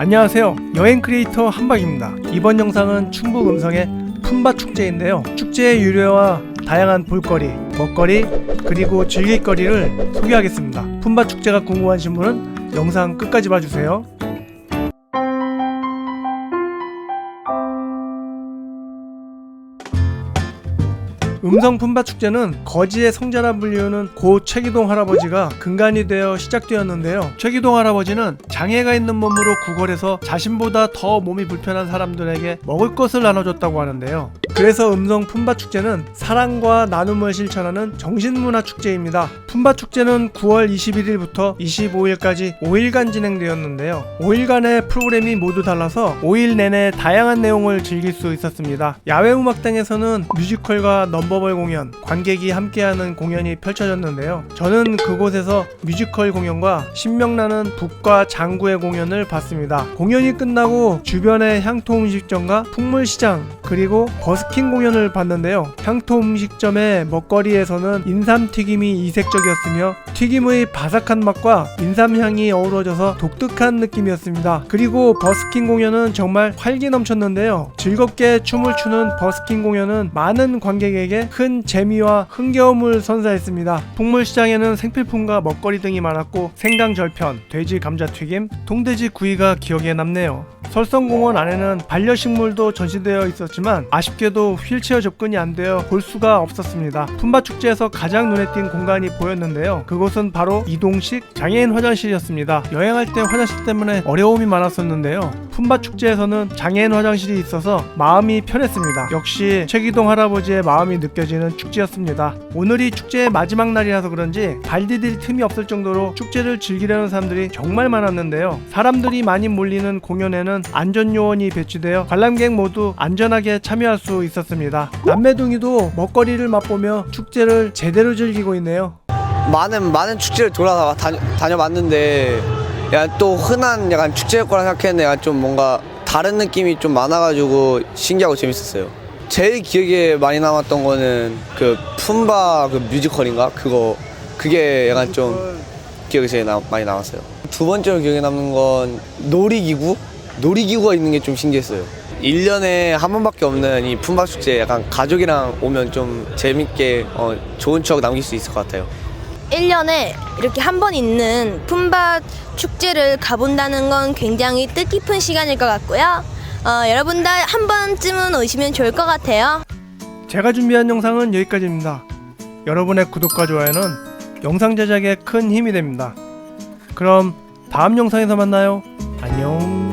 안녕하세요. 여행 크리에이터 한박입니다. 이번 영상은 충북 음성의 품바 축제인데요. 축제의 유래와 다양한 볼거리, 먹거리, 그리고 즐길거리를 소개하겠습니다. 품바 축제가 궁금하신 분은 영상 끝까지 봐주세요. 음성 품바 축제는 거지의 성자라 불리우는 고 최기동 할아버지가 근간이 되어 시작되었는데요. 최기동 할아버지는 장애가 있는 몸으로 구걸해서 자신보다 더 몸이 불편한 사람들에게 먹을 것을 나눠줬다고 하는데요. 그래서 음성 품바 축제는 사랑과 나눔을 실천하는 정신문화 축제입니다. 품바 축제는 9월 21일부터 25일까지 5일간 진행되었는데요. 5일간의 프로그램이 모두 달라서 5일 내내 다양한 내용을 즐길 수 있었습니다. 야외 음악당에서는 뮤지컬과 넘버벌 공연, 관객이 함께하는 공연이 펼쳐졌는데요. 저는 그곳에서 뮤지컬 공연과 신명나는 북과 장구의 공연을 봤습니다. 공연이 끝나고 주변의 향토 음식점과 풍물시장 그리고 버스 킹 공연을 봤는데요. 향토 음식점의 먹거리에서는 인삼 튀김이 이색적이었으며 튀김의 바삭한 맛과 인삼 향이 어우러져서 독특한 느낌이었습니다. 그리고 버스킹 공연은 정말 활기 넘쳤는데요. 즐겁게 춤을 추는 버스킹 공연은 많은 관객에게 큰 재미와 흥겨움을 선사했습니다. 풍물시장에는 생필품과 먹거리 등이 많았고 생강 절편, 돼지 감자 튀김, 동돼지 구이가 기억에 남네요. 설성공원 안에는 반려식물도 전시되어 있었지만 아쉽게도 휠체어 접근이 안 되어 볼 수가 없었습니다. 품바 축제에서 가장 눈에 띈 공간이 보였는데요. 그곳은 바로 이동식 장애인 화장실이었습니다. 여행할 때 화장실 때문에 어려움이 많았었는데요. 품바 축제에서는 장애인 화장실이 있어서 마음이 편했습니다. 역시 최기동 할아버지의 마음이 느껴지는 축제였습니다. 오늘이 축제의 마지막 날이라서 그런지 발 디딜 틈이 없을 정도로 축제를 즐기려는 사람들이 정말 많았는데요. 사람들이 많이 몰리는 공연에는 안전 요원이 배치되어 관람객 모두 안전하게 참여할 수 있었습니다. 남매둥이도 먹거리를 맛보며 축제를 제대로 즐기고 있네요. 많은 많은 축제를 돌아다 다녀, 다녀봤는데 약간 또 흔한 약간 축제일 거라 생각했는데 약간 좀 뭔가 다른 느낌이 좀 많아가지고 신기하고 재밌었어요. 제일 기억에 많이 남았던 거는 그 품바 그 뮤지컬인가 그거 그게 약간 좀 기억에 제일 나- 많이 남았어요. 두 번째로 기억에 남는 건 놀이기구 놀이기구가 있는 게 좀 신기했어요. 1년에 한 번밖에 없는 이 품바 축제 약간 가족이랑 오면 좀 재밌게 어, 좋은 추억 남길 수 있을 것 같아요. 1년에 이렇게 한 번 있는 품바 축제를 가본다는 건 굉장히 뜻깊은 시간일 것 같고요. 어, 여러분들 한 번쯤은 오시면 좋을 것 같아요. 제가 준비한 영상은 여기까지입니다. 여러분의 구독과 좋아요는 영상 제작에 큰 힘이 됩니다. 그럼 다음 영상에서 만나요. 안녕.